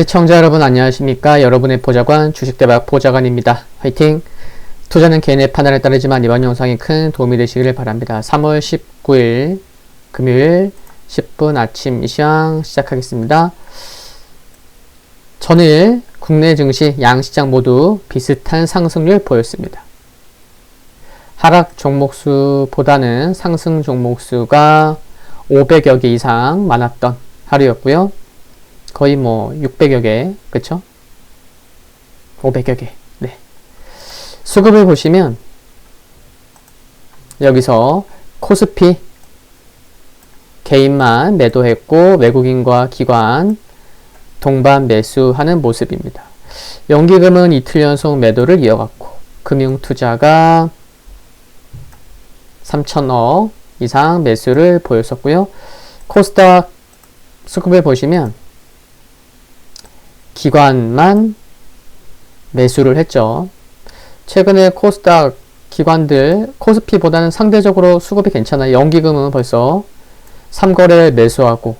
시청자 여러분 안녕하십니까? 여러분의 보좌관 주식대박 보좌관입니다. 화이팅! 투자는 개인의 판단에 따르지만 이번 영상이 큰 도움이 되시기를 바랍니다. 3월 19일 금요일 10분 아침 시황 시작하겠습니다. 전일 국내 증시 양시장 모두 비슷한 상승률 보였습니다. 하락 종목수보다는 상승 종목수가 500여 개 이상 많았던 하루였고요. 거의 뭐 600여 개, 그쵸? 500여 개. 네. 수급을 보시면 여기서 코스피 개인만 매도했고 외국인과 기관 동반 매수하는 모습입니다. 연기금은 이틀 연속 매도를 이어갔고 금융투자가 3천억 이상 매수를 보였었고요. 코스닥 수급을 보시면 기관만 매수를 했죠. 최근에 코스닥 기관들 코스피보다는 상대적으로 수급이 괜찮아요. 연기금은 벌써 3거래 매수하고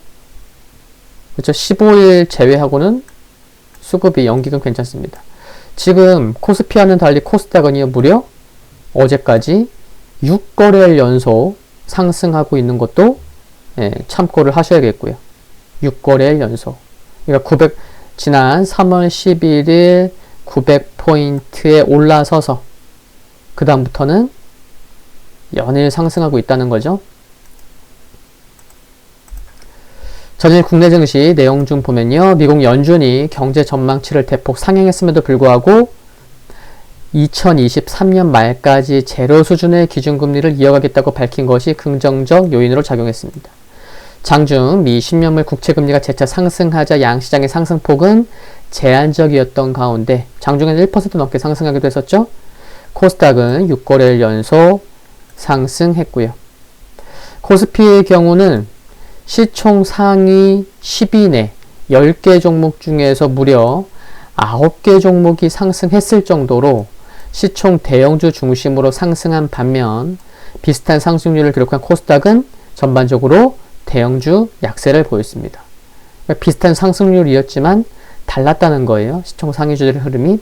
그렇죠. 15일 제외하고는 수급이 연기금 괜찮습니다. 지금 코스피와는 달리 코스닥은요 무려 어제까지 6거래일 연속 상승하고 있는 것도 예, 참고를 하셔야겠고요. 6거래일 연속. 그러니까 900 지난 3월 11일 900포인트에 올라서서 그 다음부터는 연일 상승하고 있다는 거죠. 전일 국내 증시 내용 중 보면요. 미국 연준이 경제 전망치를 대폭 상향했음에도 불구하고 2023년 말까지 제로 수준의 기준금리를 이어가겠다고 밝힌 것이 긍정적 요인으로 작용했습니다. 장중 미 10년물 국채금리가 재차 상승하자 양시장의 상승폭은 제한적이었던 가운데 장중에는 1% 넘게 상승하기도 했었죠. 코스닥은 6거래일 연속 상승했고요. 코스피의 경우는 시총 상위 10위 내 10개 종목 중에서 무려 9개 종목이 상승했을 정도로 시총 대형주 중심으로 상승한 반면 비슷한 상승률을 기록한 코스닥은 전반적으로 대형주 약세를 보였습니다. 비슷한 상승률이었지만 달랐다는 거예요. 시총 상위주들의 흐름이.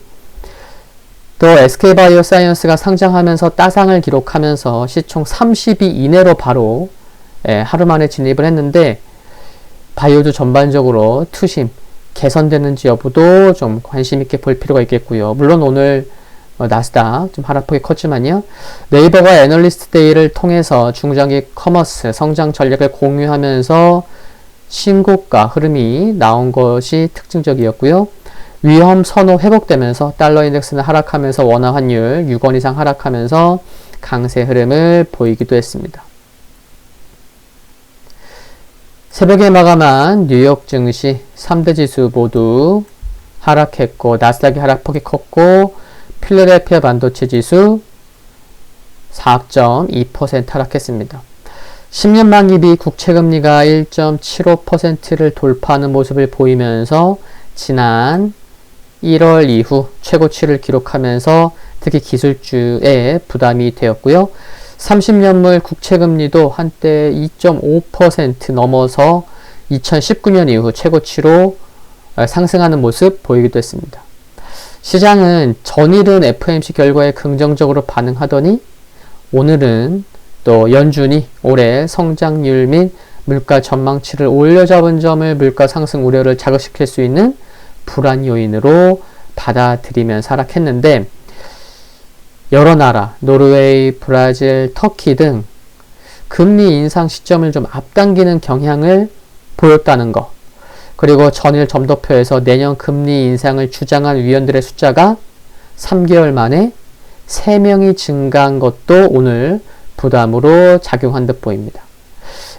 또 SK바이오 사이언스가 상장하면서 따상을 기록하면서 시총 30위 이내로 바로 예, 하루 만에 진입을 했는데 바이오주 전반적으로 투심 개선되는지 여부도 좀 관심 있게 볼 필요가 있겠고요. 물론 오늘 어, 나스닥 좀 하락폭이 컸지만요. 네이버가 애널리스트 데이를 통해서 중장기 커머스 성장 전략을 공유하면서 신고가 흐름이 나온 것이 특징적이었고요. 위험 선호 회복되면서 달러 인덱스는 하락하면서 원화 환율 6원 이상 하락하면서 강세 흐름을 보이기도 했습니다. 새벽에 마감한 뉴욕 증시 3대 지수 모두 하락했고 나스닥이 하락폭이 컸고 필라델피아 반도체 지수 4.2% 하락했습니다. 10년 만기비 국채 금리가 1.75%를 돌파하는 모습을 보이면서 지난 1월 이후 최고치를 기록하면서 특히 기술주에 부담이 되었고요. 30년물 국채 금리도 한때 2.5% 넘어서 2019년 이후 최고치로 상승하는 모습 보이기도 했습니다. 시장은 전일은 FMC 결과에 긍정적으로 반응하더니 오늘은 또 연준이 올해 성장률 및 물가 전망치를 올려잡은 점을 물가 상승 우려를 자극시킬 수 있는 불안 요인으로 받아들이면 하락했는데 여러 나라, 노르웨이, 브라질, 터키 등 금리 인상 시점을 좀 앞당기는 경향을 보였다는 것. 그리고 전일 점도표에서 내년 금리 인상을 주장한 위원들의 숫자가 3개월 만에 3명이 증가한 것도 오늘 부담으로 작용한 듯 보입니다.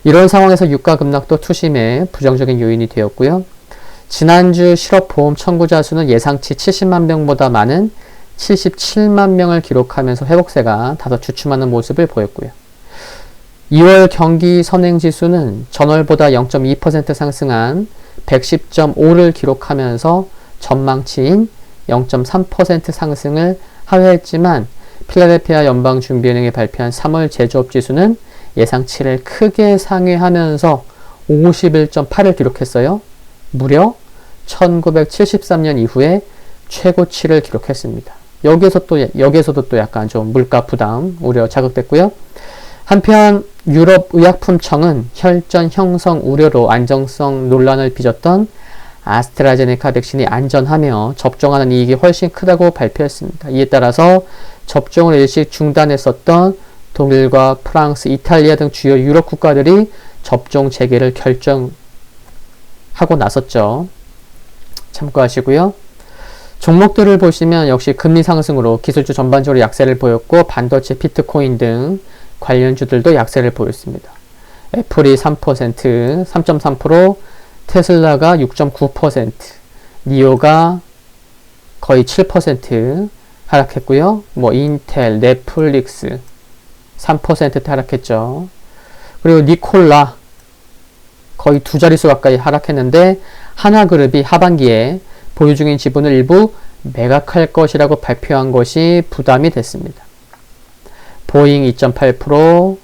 이런 상황에서 유가 급락도 투심의 부정적인 요인이 되었고요. 지난주 실업보험 청구자 수는 예상치 70만 명보다 많은 77만 명을 기록하면서 회복세가 다소 주춤하는 모습을 보였고요. 2월 경기 선행지수는 전월보다 0.2% 상승한 110.5를 기록하면서 전망치인 0.3% 상승을 하회했지만 필라델피아 연방준비은행이 발표한 3월 제조업 지수는 예상치를 크게 상회하면서 51.8을 기록했어요. 무려 1973년 이후에 최고치를 기록했습니다. 여기에서 또 여기에서도 또 약간 좀 물가 부담 우려 자극됐고요. 한편 유럽 의약품청은 혈전 형성 우려로 안정성 논란을 빚었던 아스트라제네카 백신이 안전하며 접종하는 이익이 훨씬 크다고 발표했습니다. 이에 따라서 접종을 일시 중단했었던 독일과 프랑스, 이탈리아 등 주요 유럽 국가들이 접종 재개를 결정하고 나섰죠. 참고하시고요. 종목들을 보시면 역시 금리 상승으로 기술주 전반적으로 약세를 보였고 반도체 비트코인 등 관련주들도 약세를 보였습니다. 애플이 3%, 3.3%, 테슬라가 6.9%, 니오가 거의 7% 하락했고요. 뭐 인텔, 넷플릭스 3%대 하락했죠. 그리고 니콜라 거의 두 자릿수 가까이 하락했는데 하나그룹이 하반기에 보유 중인 지분을 일부 매각할 것이라고 발표한 것이 부담이 됐습니다. 보잉 2.8%,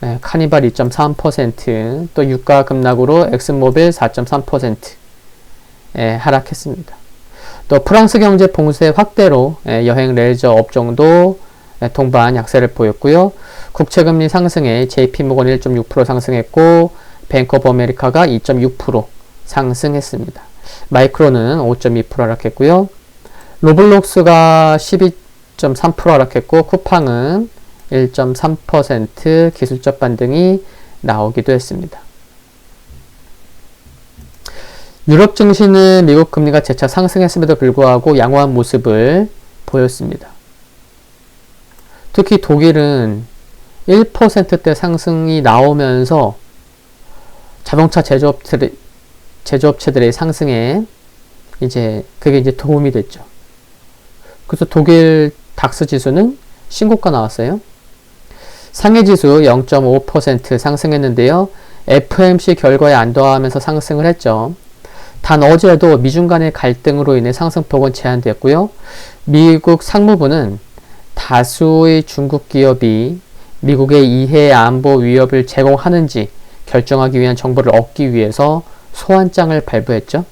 네, 카니발 2.3%, 또 유가 급락으로 엑슨모빌 4.3% 예, 하락했습니다. 또 프랑스 경제 봉쇄 확대로 예, 여행 레저 업종도 예, 동반 약세를 보였고요. 국채금리 상승에 JP모건 1.6% 상승했고 뱅크 오브 아메리카가 2.6% 상승했습니다. 마이크로는 5.2% 하락했고요. 로블록스가 12.3% 하락했고 쿠팡은 1.3% 기술적 반등이 나오기도 했습니다. 유럽 증시는 미국 금리가 재차 상승했음에도 불구하고 양호한 모습을 보였습니다. 특히 독일은 1%대 상승이 나오면서 자동차 제조업체들, 제조업체들의 상승에 이제 그게 이제 도움이 됐죠. 그래서 독일 닥스 지수는 신고가 나왔어요. 상해 지수 0.5% 상승했는데요. FMC 결과에 안도하면서 상승을 했죠. 단 어제도 미중 간의 갈등으로 인해 상승폭은 제한되었고요. 미국 상무부는 다수의 중국 기업이 미국의 이해 안보 위협을 제공하는지 결정하기 위한 정보를 얻기 위해서 소환장을 발부했죠.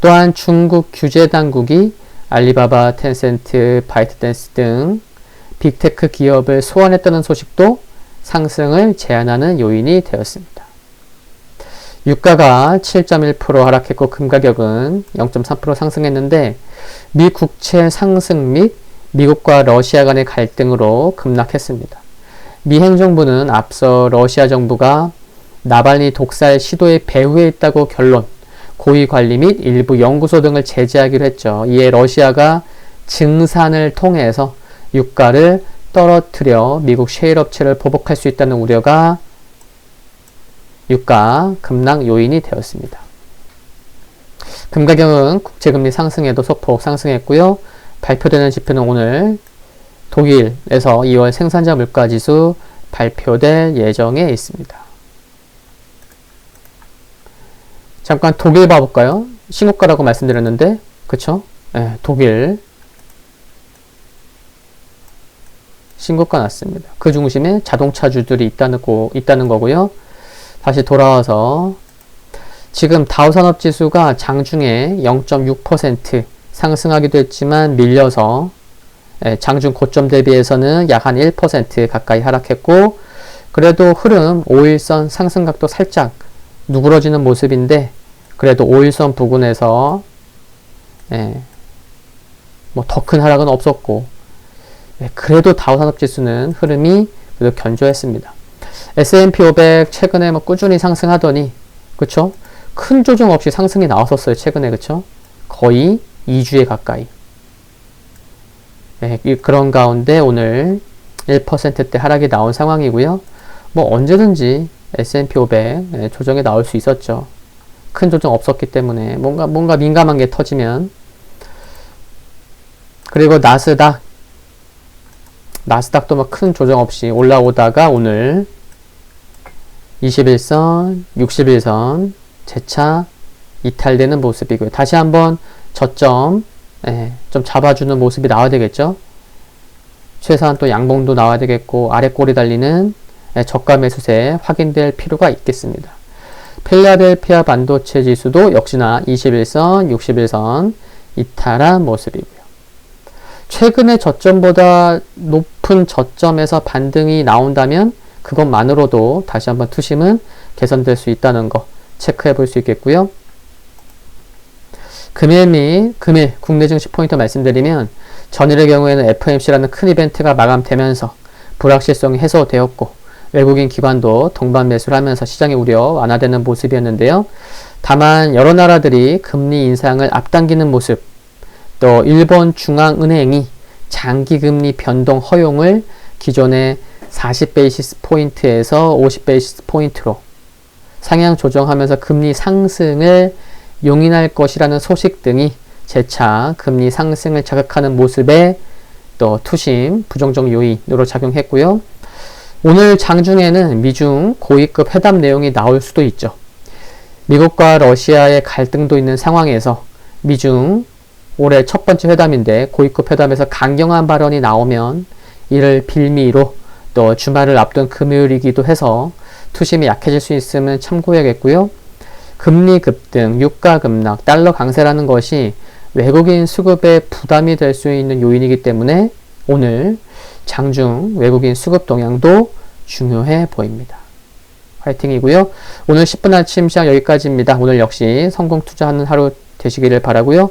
또한 중국 규제 당국이 알리바바, 텐센트, 바이트댄스 등 빅테크 기업을 소환했다는 소식도 상승을 제한하는 요인이 되었습니다. 유가가 7.1% 하락했고 금가격은 0.3% 상승했는데 미 국채 상승 및 미국과 러시아 간의 갈등으로 급락했습니다. 미 행정부는 앞서 러시아 정부가 나발리 독살 시도에 배후에 있다고 결론, 고위 관리 및 일부 연구소 등을 제재하기로 했죠. 이에 러시아가 증산을 통해서 유가를 떨어뜨려 미국 셰일 업체를 보복할 수 있다는 우려가 유가 급락 요인이 되었습니다. 금 가격은 국제금리 상승에도 소폭 상승했고요. 발표되는 지표는 오늘 독일에서 2월 생산자 물가지수 발표될 예정에 있습니다. 잠깐 독일 봐볼까요? 신고가라고 말씀드렸는데, 그쵸? 네, 독일 신고가 났습니다. 그 중심에 자동차주들이 있다는, 거, 있다는 거고요. 다시 돌아와서 지금 다우산업지수가 장중에 0.6% 상승하기도 했지만 밀려서 예, 장중 고점 대비해서는 약 한 1% 가까이 하락했고 그래도 흐름 5일선 상승각도 살짝 누그러지는 모습인데 그래도 5일선 부근에서 예, 뭐 더 큰 하락은 없었고 예, 그래도 다우 산업 지수는 흐름이 그래도 견조했습니다. S&P 500 최근에 뭐 꾸준히 상승하더니 그쵸? 큰 조정 없이 상승이 나왔었어요 최근에 그쵸? 거의 2주에 가까이 네, 그런 가운데 오늘 1%대 하락이 나온 상황이고요. 뭐 언제든지 S&P 500 네, 조정에 나올 수 있었죠. 큰 조정 없었기 때문에 뭔가 뭔가 민감한 게 터지면 그리고 나스닥 나스닥도 막 큰 조정 없이 올라오다가 오늘 21선, 61선 재차 이탈되는 모습이고요. 다시 한번 저점 예, 좀 잡아주는 모습이 나와야 되겠죠. 최소한 또 양봉도 나와야 되겠고 아래 꼬리 달리는 예, 저가 매수세 확인될 필요가 있겠습니다. 필라델피아 반도체 지수도 역시나 21선, 61선 이탈한 모습이고요. 최근의 저점보다 높은 저점에서 반등이 나온다면 그것만으로도 다시 한번 투심은 개선될 수 있다는 거 체크해 볼 수 있겠고요. 금일 및 금일 국내 증시 포인트 말씀드리면 전일의 경우에는 FMC라는 큰 이벤트가 마감되면서 불확실성이 해소되었고 외국인 기관도 동반 매수를 하면서 시장의 우려 완화되는 모습이었는데요. 다만 여러 나라들이 금리 인상을 앞당기는 모습 또 일본 중앙은행이 장기 금리 변동 허용을 기존의 40베이시스 포인트에서 50베이시스 포인트로 상향 조정하면서 금리 상승을 용인할 것이라는 소식 등이 재차 금리 상승을 자극하는 모습에 또 투심 부정적 요인으로 작용했고요. 오늘 장중에는 미중 고위급 회담 내용이 나올 수도 있죠. 미국과 러시아의 갈등도 있는 상황에서 미중 올해 첫 번째 회담인데 고위급 회담에서 강경한 발언이 나오면 이를 빌미로 또 주말을 앞둔 금요일이기도 해서 투심이 약해질 수 있으면 참고해야겠고요. 금리 급등, 유가 급락, 달러 강세라는 것이 외국인 수급에 부담이 될 수 있는 요인이기 때문에 오늘 장중 외국인 수급 동향도 중요해 보입니다. 화이팅이고요. 오늘 10분 아침 시장 여기까지입니다. 오늘 역시 성공 투자하는 하루 되시기를 바라고요.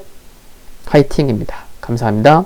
화이팅입니다. 감사합니다.